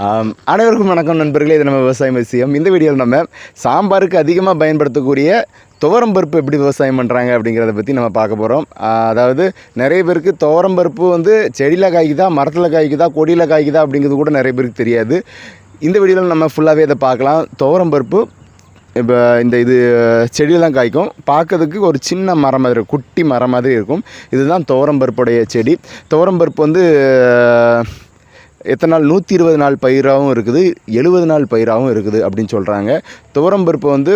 அனைவருக்கும் வணக்கம் நண்பர்களே. இது நம்ம விவசாயம் விஷயம் இந்த வீடியோவில் நம்ம சாம்பாருக்கு அதிகமாக பயன்படுத்தக்கூடிய துவரம்பருப்பு எப்படி விவசாயம் பண்ணுறாங்க அப்படிங்கிறத பற்றி நம்ம பார்க்க போகிறோம் அதாவது நிறைய பேருக்கு துவரம்பருப்பு வந்து செடியில் காய்க்குதா மரத்தில் காய்க்குதா கொடியில் காய்க்குதா அப்படிங்கிறது கூட நிறைய பேருக்கு தெரியாது. இந்த வீடியோவில் நம்ம ஃபுல்லாகவே இதை பார்க்கலாம். துவரம்பருப்பு இப்போ இந்த இது செடியெல்லாம் காய்க்கும். பார்க்கறதுக்கு ஒரு சின்ன மரம் மாதிரி இருக்கும், குட்டி மரம் மாதிரி இருக்கும். இதுதான் துவரம்பருப்புடைய செடி. துவரம்பருப்பு வந்து எத்தனை நாள்? நூற்றி இருபது நாள் பயிராகவும் இருக்குது. எழுபது நாள் பயிராகவும் இருக்குது அப்படின்னு சொல்கிறாங்க துவரம்பருப்பு வந்து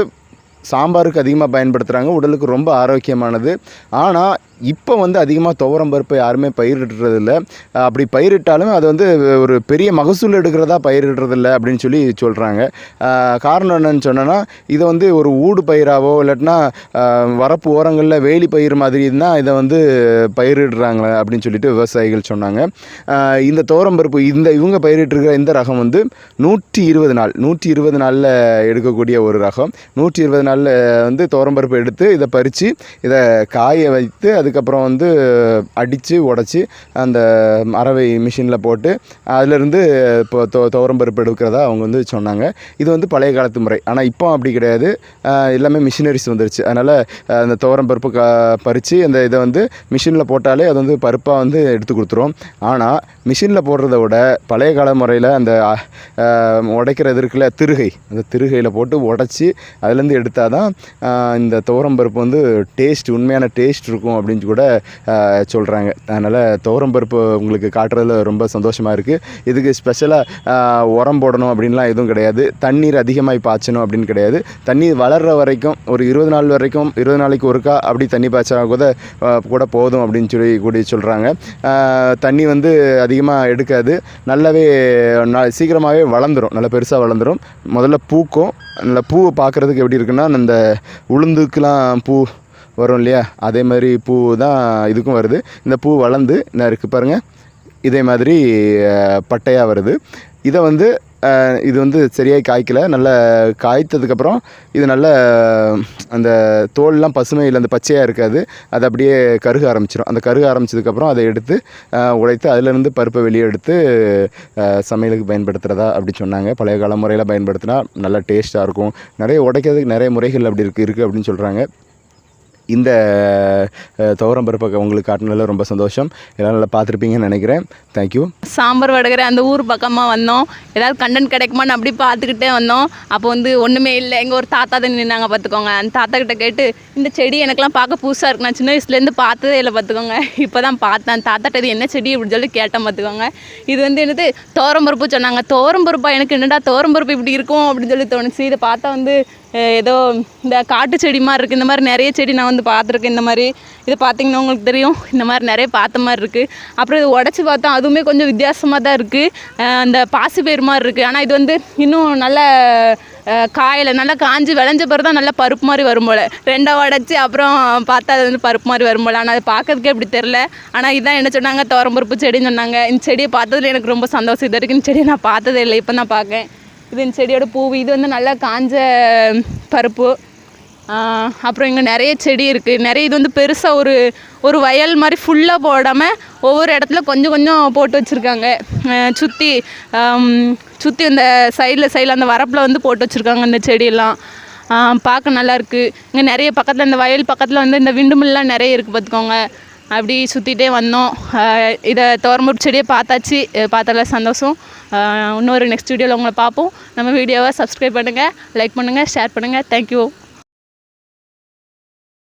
சாம்பாருக்கு அதிகமாக பயன்படுத்துகிறாங்க உடலுக்கு ரொம்ப ஆரோக்கியமானது. ஆனால் இப்போ வந்து அதிகமாக துவரம் பருப்பை யாருமே பயிரிடுறதில்ல. அப்படி பயிரிட்டாலும் அது வந்து ஒரு பெரிய மகசூல் எடுக்கிறதா பயிரிடுறதில்ல அப்படின்னு சொல்லி சொல்கிறாங்க காரணம் என்னன்னு சொன்னோன்னா இதை வந்து ஒரு ஊடு பயிராவோ இல்லாட்டினா வரப்பு ஓரங்களில் வேலி பயிர் மாதிரி தான் இதை வந்து பயிரிடுறாங்க அப்படின்னு சொல்லிட்டு விவசாயிகள் சொன்னாங்க. இந்த துவரம் பருப்பு இந்த இவங்க பயிரிட்டிருக்கிற இந்த ரகம் வந்து நூற்றி இருபது நாள் நூற்றி இருபது நாளில் எடுக்கக்கூடிய ஒரு ரகம். நூற்றி இருபது நாளில் வந்து துவரம் பருப்பு எடுத்து இதை பறித்து இதை காய வைத்து அதுக்கு அதுக்கப்புறம் வந்து அடித்து உடச்சி அந்த அரவை மிஷினில் போட்டு அதிலிருந்து இப்போ தோ துவரம் பருப்பு எடுக்கிறதா அவங்க வந்து சொன்னாங்க. இது வந்து பழைய காலத்து முறை. ஆனால் இப்போ அப்படி கிடையாது. எல்லாமே மிஷினரிஸ் வந்துருச்சு. அதனால் அந்த துவரம் பருப்பு க பறித்து அந்த இதை வந்து மிஷினில் போட்டாலே அது வந்து பருப்பாக வந்து எடுத்து கொடுத்துரும். ஆனால் மிஷினில் போடுறத விட பழைய கால முறையில் அந்த உடைக்கிறது இருக்குல்ல திருகை. அந்த திருகையில் போட்டு உடச்சி அதுலேருந்து எடுத்தால் தான் இந்த துவரம் பருப்பு வந்து டேஸ்ட் உண்மையான டேஸ்ட் இருக்கும் அப்படின்னு அப்படின்னு கூட சொல்கிறாங்க அதனால் துவரம் பருப்பு உங்களுக்கு காட்டுறதுல ரொம்ப சந்தோஷமாக இருக்குது இதுக்கு ஸ்பெஷலாக உரம் போடணும் அப்படின்லாம் எதுவும் கிடையாது. தண்ணீர் அதிகமாக பாய்ச்சணும் அப்படின்னு கிடையாது. தண்ணீர் வளர்கிற வரைக்கும் ஒரு இருபது நாள் வரைக்கும் இருபது நாளைக்கு ஒருக்கா அப்படி தண்ணி பாய்ச்சா கூட கூட போதும் அப்படின்னு சொல்லி கூடி சொல்கிறாங்க தண்ணி வந்து அதிகமாக எடுக்காது. நல்லாவே சீக்கிரமாகவே வளர்ந்துடும் நல்லா பெருசாக வளர்ந்துரும். முதல்ல பூக்கும். நல்ல பூவை பார்க்குறதுக்கு எப்படி இருக்குன்னா அந்த உளுந்துக்கெலாம் பூ வரும் இல்லையா? அதே மாதிரி பூ தான் இதுக்கும் வருது. இந்த பூ வளர்ந்து என்ன இருக்குது பாருங்கள் இதே மாதிரி பட்டையாக வருது. இதை வந்து இது வந்து சரியாக காய்க்கல. நல்லா காய்த்ததுக்கப்புறம் இது நல்ல அந்த தோல்லாம் இல்லை அந்த பச்சையாக இருக்காது. அது அப்படியே கருக ஆரம்பிச்சிடும் அந்த கருக ஆரம்பிச்சதுக்கப்புறம் அதை எடுத்து உடைத்து அதிலிருந்து பருப்பை வெளியே எடுத்து சமையலுக்கு பயன்படுத்துகிறதா அப்படி சொன்னாங்க. பழைய கால முறையில் பயன்படுத்தினா நல்லா டேஸ்ட்டாக இருக்கும். நிறைய உடைக்கிறதுக்கு நிறைய முறைகள் அப்படி இருக்குது இருக்குது அப்படின்னு சொல்கிறாங்க இந்த துவரம் பருப்பை உங்களுக்கு காட்டினதில் ரொம்ப சந்தோஷம். எல்லாம் நல்லா பார்த்துருப்பீங்கன்னு நினைக்கிறேன். தேங்க்யூ சாம்பார் வடகரை அந்த ஊர் பக்கமாக வந்தோம். ஏதாவது கண்டென்ட் கிடைக்குமான்னு அப்படி பார்த்துக்கிட்டே வந்தோம். அப்போ வந்து ஒன்றுமே இல்லை. எங்கள் ஒரு தாத்தா தான் நின்னாங்க பார்த்துக்கோங்க. அந்த தாத்தா கிட்ட கேட்டு இந்த செடி எனக்குலாம் பார்க்க புதுசாக இருக்கு. நான் சின்ன வயசுலேருந்து பார்த்ததே இல்லை பார்த்துக்கோங்க. இப்போ தான் பார்த்தேன் தாத்தாட்ட இது என்ன செடி அப்படின்னு சொல்லி கேட்டேன் பார்த்துக்கோங்க. இது வந்து என்னது தோரம்பருப்பு சொன்னாங்க. தோரம்பருப்பா எனக்கு என்னடா தோரம்பருப்பு இப்படி இருக்கும் அப்படின்னு சொல்லி தோணுச்சு. இதை பார்த்தா வந்து ஏதோ இந்த காட்டு செடி மாதிரி இருக்குது இந்த மாதிரி நிறைய செடி நான் வந்து பார்த்துருக்கேன். இந்த மாதிரி இது பார்த்தீங்கன்னா உங்களுக்கு தெரியும். இந்த மாதிரி நிறைய பார்த்த மாதிரி இருக்குது அப்புறம் இது உடச்சி பார்த்தா அதுவுமே கொஞ்சம் வித்தியாசமாக தான் இருக்குது அந்த பாசிப்பயிர் மாதிரி இருக்குது ஆனால் இது வந்து இன்னும் நல்ல காயில் நல்லா காஞ்சி விளைஞ்ச பிறகு தான் நல்லா பருப்பு மாதிரி வரும் போல். ரெண்டாக உடச்சி அப்புறம் பார்த்தா அது வந்து பருப்பு மாதிரி வரும் போல். ஆனால் அது பார்க்கறதுக்கே அப்படி தெரில ஆனால் இதான் என்ன சொன்னாங்க? துவரம்பருப்பு செடின்னு சொன்னாங்க. இந்த செடியை பார்த்ததுல எனக்கு ரொம்ப சந்தோஷம். இது வரைக்கும் இந்த செடியை நான் பார்த்ததே இல்லை. இப்போ தான் பார்க்கேன் இது இந்த செடியோட பூ இது வந்து நல்லா காஞ்ச பருப்பு. அப்புறம் இங்கே நிறைய செடி இருக்குது நிறைய இது வந்து பெருசாக ஒரு ஒரு வயல் மாதிரி ஃபுல்லாக போடாமல் ஒவ்வொரு இடத்துல கொஞ்சம் கொஞ்சம் போட்டு வச்சுருக்காங்க. சுற்றி சுற்றி அந்த சைடில் சைடில் அந்த வரப்பில் வந்து போட்டு வச்சுருக்காங்க இந்த செடியெல்லாம். பார்க்க நல்லா இருக்குது இங்கே நிறைய பக்கத்தில் இந்த வயல் பக்கத்தில் வந்து இந்த விண்டுமில்லாம் நிறைய இருக்குது பார்த்துக்கோங்க அப்படி சுற்றிட்டே வந்தோம். இதை துவரம்பருப்பு செடியை பார்த்தாச்சு. அஹ் சந்தோஷம். இன்னொரு நெக்ஸ்ட் வீடியோவில் உங்களை பார்ப்போம். நம்ம வீடியோவை சப்ஸ்கிரைப் பண்ணுங்கள் லைக் பண்ணுங்கள் ஷேர் பண்ணுங்கள் தேங்க்யூ